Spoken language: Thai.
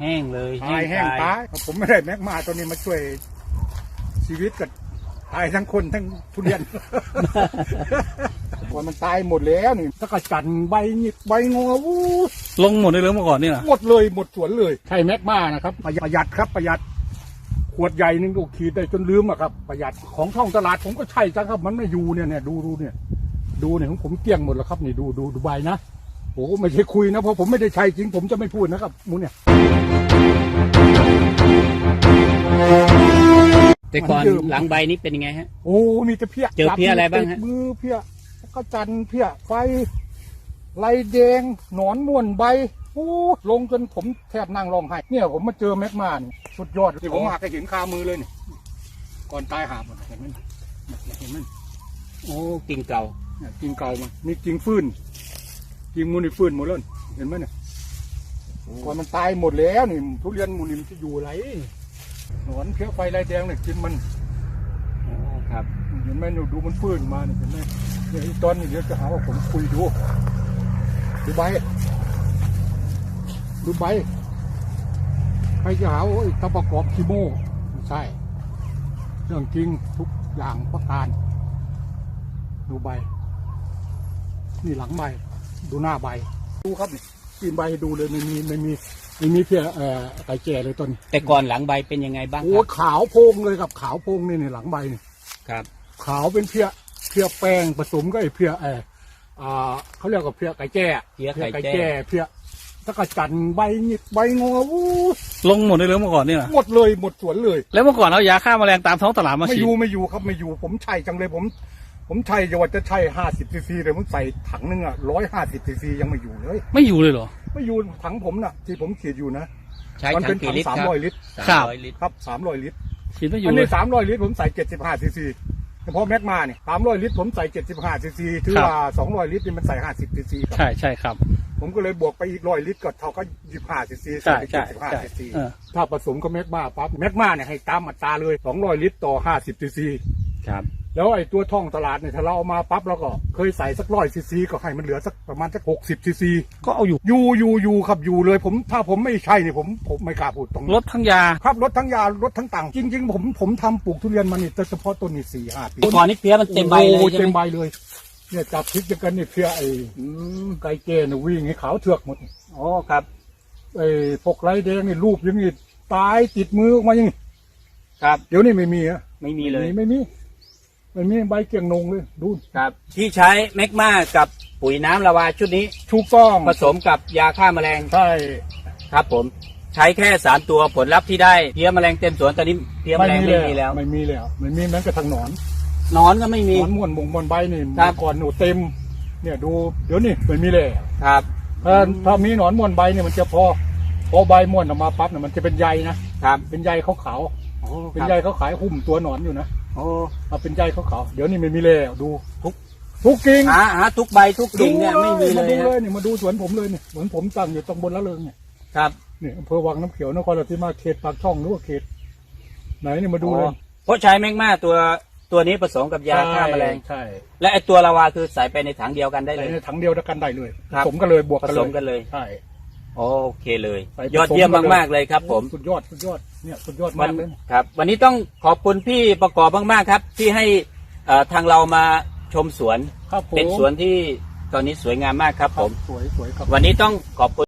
แห้งเลยตายแห้งตายผมไม่ได้แมกมาตัวนี้มาช่วยชีวิตกับตายทั้งคนทั้งทุเรียนก่อนมันตายหมดแล้วนี่ถ้ากระจันใบหยิกใบงอวู้ลงหมดเลยเหรือเมื่อก่อนนี่นะหมดเลยหมดสวนเลยใช่แมกมานะครับประหยัดครับประหยัดขวดใหญ่หนึงก็ขีดได้จนลืมอะครับ ประหยัดของท่องตลาดผมก็ใช่จ้ะครับ มันไม่อยู่เนี่ยเนี่ยดูดูเนี่ย ดูเนี่ยของผมเกลี้ยงหมดแล้วครับนี่ดูดูดูใบนะโอ้ไม่ใช่คุยนะเพราะผมไม่ได้ใช้จริงผมจะไม่พูดนะครับหมูเนี่ย แต่ก่อนมันยืมหลังใบนี้เป็นยังไงฮะ โอ้ มีแต่เพี้ยเจอเพี้ยอะไรบ้างฮะ ติดมือเพี้ยก็จันทร์เพี้ยไฟลายแดงหนอนม่วนใบโอ้ลงจนผมแทบนั่งร้องไห้เนี่ยผมมาเจอแมกมานี่สุดยอดที่ผมหักให้เห็นคามือเลยนี่ก่อนตายหาหมดเห็นไหมเห็นไหมโอ้กิ่งเก่าเนี่ยกิ่งเก่ามันมีกิ่งฟื้นกิ่งมูนี่ฟื้นหมดแล้วนี่เห็นไหมเนี่ย ก่อนมันตายหมดแล้วนี่ทุเรียนมูนี่มันจะอยู่ไรหนอนเพี้ยไฟลายแดงเนี่ยกินมันโอ้ครับเห็นไหมหนูดูมันฟื้นมาเนี่ยเห็นไหมเนี่ยไอ้ตอนนี้เดี๋ยวจะหาว่าผมคุยดูดูใบดูใบใครจะหาว่าไอ้ตะประกอบคีโมไม่ใช่เรื่องจริงทุกอย่างประการดูใบ นี่หลังใบ ดูหน้าใบ ดูครับนี่ กินใบให้ดูเลยไม่มีไม่มีไม่มีเพี้ยเอ่อไก่แก่เลยต้นแต่ก่อนหลังใบเป็นยังไงบ้างคโอ้รับขาวโพงเลยครับขาวโพงนี่นี่หลังใบนี่ครับ ขาวเป็นเพี้ยเพี้ยแป้งผสมกับไอ้เพี้ยเอออ่าเขาเรียกว่าเพี้ยไก่แจ้เพี้ยไก่แจ้ เพี้ยตะกะจันใบหยิกใบงอวู้ลงหมดเลยเหรือเมื่อก่อนนี่นะหมดเลยหมดสวนเลย แล้วเมื่อก่อนเอายาฆ่าแมลงตามท้องตลาดมาไม่ฉีอดยู่ไม่อยู่ครับไม่อยู่ผมใช่จังเลยผม ผมใช่จะว่าจะใช่ห้าสิบซีซีแต่ผมใส่ถังนึงอะร้อยห้าสิบซีซียังไม่อยู่เลย ไม่อยู่เลยเหรอ ไม่อยู่ถังผมน่ะ ที่ผมขีดอยู่นะใช้มัถัเป็งนกี่ถังลิตรสามครับร้อยลิตรสามครับร้อยลิตรครับสามร้อยลิตรฉีดไม่อยู่อันเลนี้ยสามร้อยลิตรผมใส่เจ็ดสิบห้าซีซีเฉพาะแม็กมาเนี่ยสามร้อยลิตรผมใส่เจ็ดสิบห้าซีซีถือครับว่าสองร้อยลิตรนี่มันใส่ห้าสิบซีซีครับใช่ใช่ครับผมก็เลยบวกไปอีกร้อยลิตรก็เท่ากับยี่ห้าซีซีใช่ใช่สิบห้าใช่ซีซี เออถ้าผสมกับแมกมาปั๊บแมกมาเนี่ยให้ตามอัตราเลยสองร้อยลิตรต่อห้าสิบซีซีครับ แล้วไอ้ตัวท่องตลาดเนี่ยถ้าเราเอามาปั๊บแล้วก็เคยใส่สักร้อยซีซีก็ให้มันเหลือสักประมาณสักหกสิบซีซีก็เอาอยู่ อยู่อยู่อยู่ครับอยู่เลยผมถ้าผมไม่ใช่เนี่ยผมผมไม่กล้าพูดตรงลดทั้งยาครับรถทั้งยารถทั้งตังค์จริง ๆ ผมผมทำปลูกทุเรียนมานี่เฉพาะต้นนี่สี่ห้าปีแต่ก่อนนี้เพี้ยมันเต็มใบเลยโอ้ใช่เต็มไหมใบเลยเนี่ยจับพลิกกันนี่เพี้ยไอ้ไก่เกเนี่ยวิ่งให้ขาวเถือกหมดโอ้ครับไอ้พวกไรแดงนี่รูปอยังงี้ตายติดมือออกมาอยังงี้ครับ เดี๋ยวนี้ไม่มีอะไม่มีเลยไม่มี ไม่มีใบเกียงนงเลยดูครับ ที่ใช้แมกมากับปุ๋ยน้ำละวาชุดนี้ ถูกต้องผสมกับยาฆ่าแมลงใช่ครับผม ใช้แค่สามตัวผลลัพธ์ที่ได้เพี้ยแมลงเต็มสวนตอนนี้เพี้ยแมลงไม่มีแล้วไม่มีแล้วไม่มีแม้กระทั่งหนอนหนอนก็ไม่หมีนอนม่วนมงม่วนใบนี่ครับก่อนหนูเต็ม เนี่ยดูเดี๋ยวนี้ไม่มีเลยครับถ้าถ้ามีหนอนม่วนใบเนี่ยมันจะพอพอใบม่วนออกมาปั๊บเนี่ยมันจะเป็นใยนะครับเป็นใยขาวโอ้ๆคเป็นรับใยขาวๆหุ้มตัวหนอนอยู่นะ โอ้เอาเป็นใยขาวๆเดี๋ยวนี้ไม่มีแล้วดูทุกทุกกิ่งหาหาทุกใบทุกกิ่งเนี่ยไม่มีเลมายดูเลนะยเนี่ยมาดูสวนผมเลยเนี่ยเหมือนผมตั้งอยู่ตรงบนละเริงเนี่ยครับเนี่ยอำเภอวังน้ำเขียวนครราชสีมาเขตปากช่องหรือว่าเขต ไหนเนี่ยมาดูเลยอ๋อเพราะใช้แมกมาตัวตัวนี้ผสมกับยาฆ่าแมลง ใช่และไอตัวละวาคือใส่ไปในถังเดียวกันได้ใส่เลยในถังเดียวด้วยกันได้เลยครับผมก็เลยบวกผกันสเลมยกันเลย ใช่ โอเคเลยใส่ยอดเยี่ยมมากๆเลยครับ ผมสุดยอดสุดยอดเนี่ยสุดยอดวัมานกเลยครับ วันนี้ต้องขอบคุณพี่ประกอบมากๆครับ ที่ให้เอ่อทางเรามาชมสวน ครับผมเป็นสวนที่ตอนนี้สวยงามมากครับคผรับมสวยสวยครับ วันนี้ต้องขอบคุณ